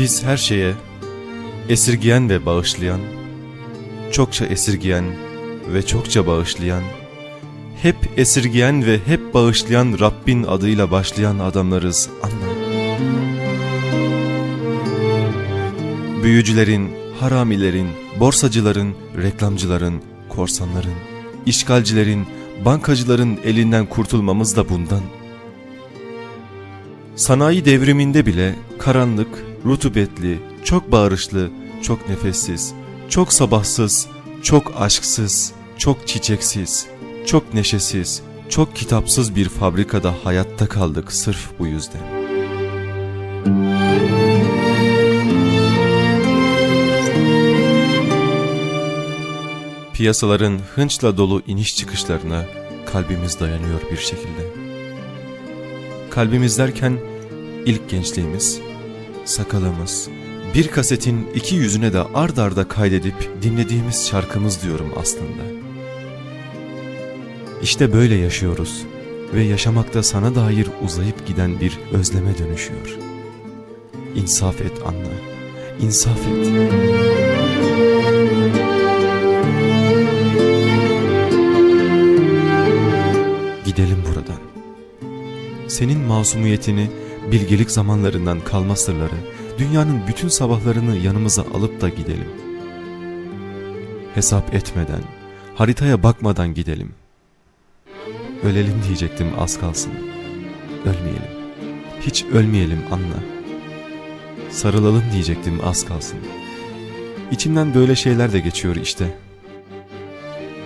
Biz her şeye esirgiyen ve bağışlayan, çokça esirgiyen ve çokça bağışlayan, hep esirgiyen ve hep bağışlayan Rabbin adıyla başlayan adamlarız anla. Büyücülerin, haramilerin, borsacıların, reklamcıların, korsanların, işgalcilerin, bankacıların elinden kurtulmamız da bundan. Sanayi devriminde bile karanlık, rutubetli, çok bağırışlı, çok nefessiz, çok sabahsız, çok aşksız, çok çiçeksiz, çok neşesiz, çok kitapsız bir fabrikada hayatta kaldık sırf bu yüzden. Piyasaların hınçla dolu iniş çıkışlarına kalbimiz dayanıyor bir şekilde. Kalbimiz derken ilk gençliğimiz, sakalımız, bir kasetin iki yüzüne de ard arda kaydedip dinlediğimiz şarkımız diyorum aslında. İşte böyle yaşıyoruz ve yaşamakta sana dair uzayıp giden bir özleme dönüşüyor. İnsaf et anla, insaf et. Gidelim buradan. Senin masumiyetini, bilgelik zamanlarından kalma sırları, dünyanın bütün sabahlarını yanımıza alıp da gidelim. Hesap etmeden, haritaya bakmadan gidelim. Ölelim diyecektim az kalsın. Ölmeyelim. Hiç ölmeyelim anla. Sarılalım diyecektim az kalsın. İçimden böyle şeyler de geçiyor işte.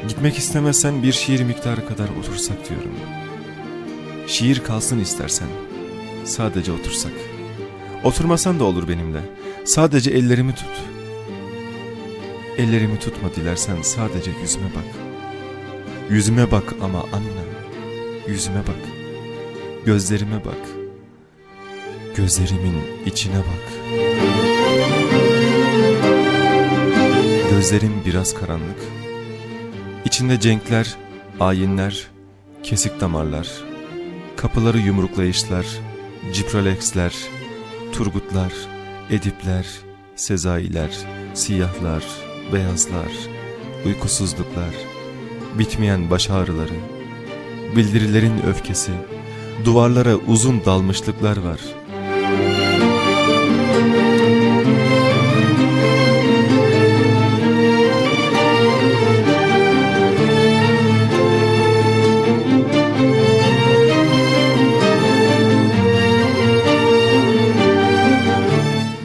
Gitmek istemezsen bir şiir miktarı kadar otursak diyorum. Şiir kalsın istersen. Sadece otursak. Oturmasan da olur benimle. Sadece ellerimi tut. Ellerimi tutma dilersen sadece yüzüme bak. Yüzüme bak ama anne. Yüzüme bak. Gözlerime bak. Gözlerimin içine bak. Gözlerim biraz karanlık. İçinde cenkler, ayinler, kesik damarlar, kapıları yumruklayışlar, ciprolexler, turgutlar, edipler, sezailer, siyahlar, beyazlar, uykusuzluklar, bitmeyen baş ağrıları, bildirilerin öfkesi, duvarlara uzun dalmışlıklar var.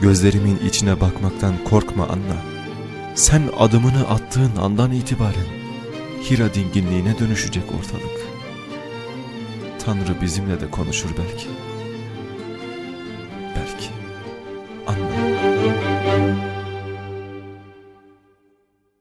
Gözlerimin içine bakmaktan korkma Anna. Sen adımını attığın andan itibaren Hira dinginliğine dönüşecek ortalık. Tanrı bizimle de konuşur belki.